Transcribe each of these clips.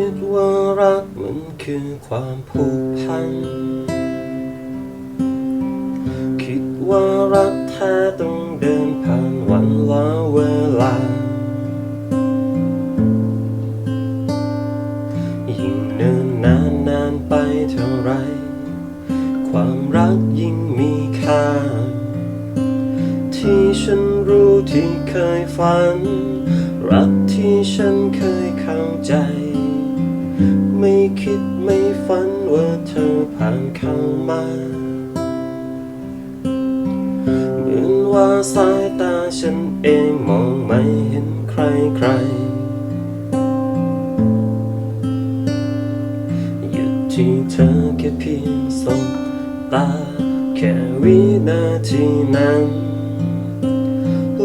คิดว่ารักมันคือความผูกพัน คิดว่ารักแท้ต้องเดินผ่านวันละเวลา ยิ่งเนินนานนานไปเท่าไร ความรักยิ่งมีค่า ที่ฉันรู้ที่เคยฝัน รักที่ฉันเคยเข้าใจ ไม่คิดไม่ฝันว่าเธอผ่านเข้ามาเหมือนว่าสายตาฉันเองมองไม่เห็นใครใครหยุดที่เธอแค่เพียงสบตา แค่วินาทีนั้น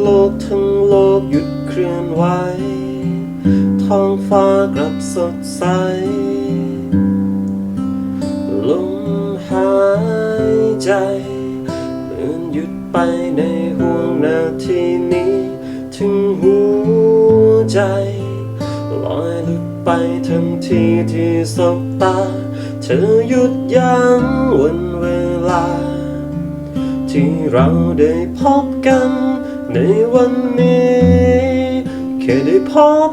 โลกทั้งโลกหยุดเคลื่อนไหว ท้องฟ้ากลับสดใส ลมหายใจเหมือนหยุดไปในห่วงนาทีนี้ ถึงหัวใจ ลอยหลุดไปทันทีที่สบตา เธอหยุดยั้งวันเวลา ที่เราได้พบกันในวันนี้ แค่ได้พบ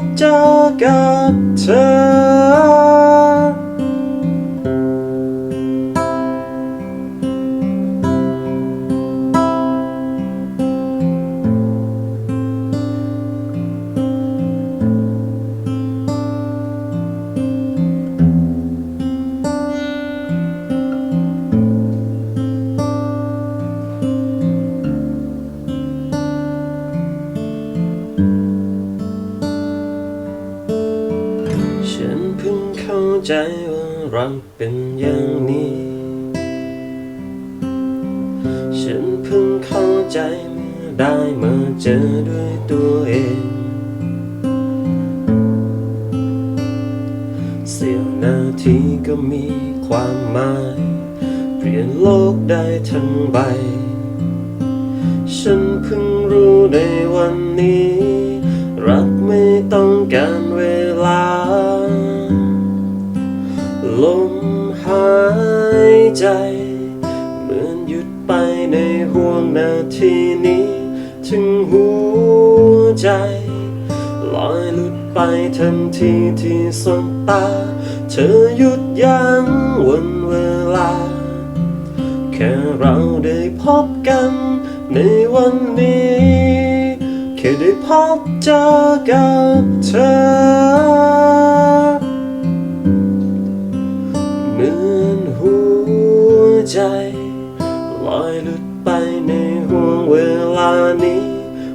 เข้าใจว่ารักเป็นอย่างนี้ ฉันเพิ่งเข้าใจเมื่อได้มาเจอด้วยตัวเอง เสี้ยวนาทีก็มีความหมาย เปลี่ยนโลกได้ทั้งใบ ฉันเพิ่งรู้ในวันนี้ รักไม่ต้องการ หายใจ เหมือนหยุดไปในห่วงนาทีนี้ ถึงหัวใจ ลอยหลุดไปทันทีที่สบตา เธอหยุดยั้งวันเวลา แค่เราได้พบกันในวันนี้ แค่ได้พบเจอกับเธอ ลอยหลุดไปในห่วงเวลานี้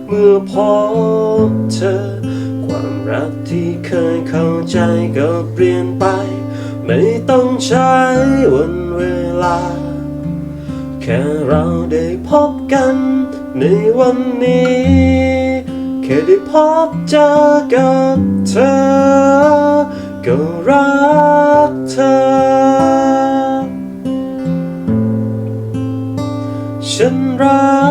เมื่อพบเธอ ความรักที่เคยเข้าใจก็เปลี่ยนไป ไม่ต้องใช้วันเวลา แค่เราได้พบกันในวันนี้ แค่ได้พบเจอกับเธอ ก็รักเธอ আমরা